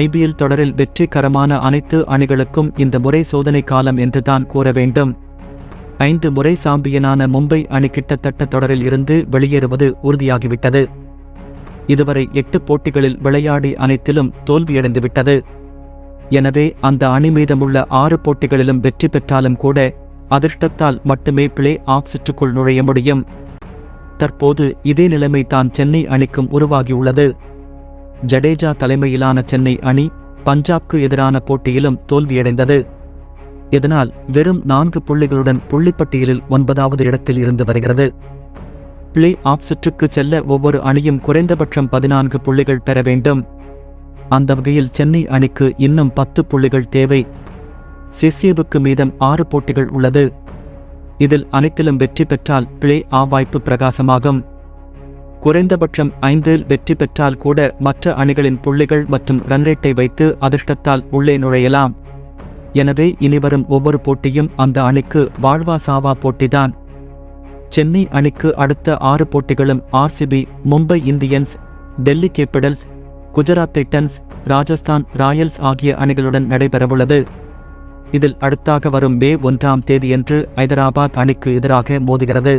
IPL தொடரில் வெற்றிகரமான அனைத்து அணிகளுக்கும் இந்த முறை சோதனை காலம் என்றுதான் கூற வேண்டும். ஐந்து முறை சாம்பியனான மும்பை அணி கிட்டத்தட்ட தொடரில் இருந்து வெளியேறுவது உறுதியாகிவிட்டது. இதுவரை எட்டு போட்டிகளில் விளையாடி அனைத்திலும் தோல்வியடைந்துவிட்டது. எனவே அந்த அணி மீதமுள்ள ஆறு போட்டிகளிலும் வெற்றி பெற்றாலும் கூட அதிர்ஷ்டத்தால் மட்டுமே பிளே ஆஃப் சுற்றுக்குள் நுழைய முடியும். தற்போது இதே நிலைமை தான் சென்னை அணிக்கும் உருவாகியுள்ளது. ஜடேஜா தலைமையிலான சென்னை அணி பஞ்சாப்க்கு எதிரான போட்டியிலும் தோல்வியடைந்தது. இதனால் வெறும் நான்கு புள்ளிகளுடன் புள்ளிப்பட்டியலில் ஒன்பதாவது இடத்தில் இருந்து வருகிறது. பிளே ஆஃப் சுற்றுக்கு செல்ல ஒவ்வொரு அணியும் குறைந்தபட்சம் பதினான்கு புள்ளிகள் பெற வேண்டும். அந்த வகையில் சென்னை அணிக்கு இன்னும் பத்து புள்ளிகள் தேவை. சிசிஏவுக்கு மீதம் ஆறு போட்டிகள் உள்ளது. இதில் அனைத்திலும் வெற்றி பெற்றால் பிளே ஆ வாய்ப்பு பிரகாசமாகும். குறைந்தபட்சம் ஐந்தில் வெற்றி பெற்றால் கூட மற்ற அணிகளின் புள்ளிகள் மற்றும் ரன்ரேட்டை வைத்து அதிர்ஷ்டத்தால் உள்ளே நுழையலாம். எனவே இனிவரும் ஒவ்வொரு போட்டியும் அந்த அணிக்கு வாழ்வா சாவா போட்டிதான். சென்னை அணிக்கு அடுத்த ஆறு போட்டிகளும் RCB Mumbai Indians Delhi Capitals Gujarat Titans Rajasthan Royals ஆகிய அணிகளுடன் நடைபெறவுள்ளது. இதில் அடுத்தாக வரும் மே ஒன்றாம் தேதியன்று ஐதராபாத் அணிக்கு எதிராக மோதுகிறது.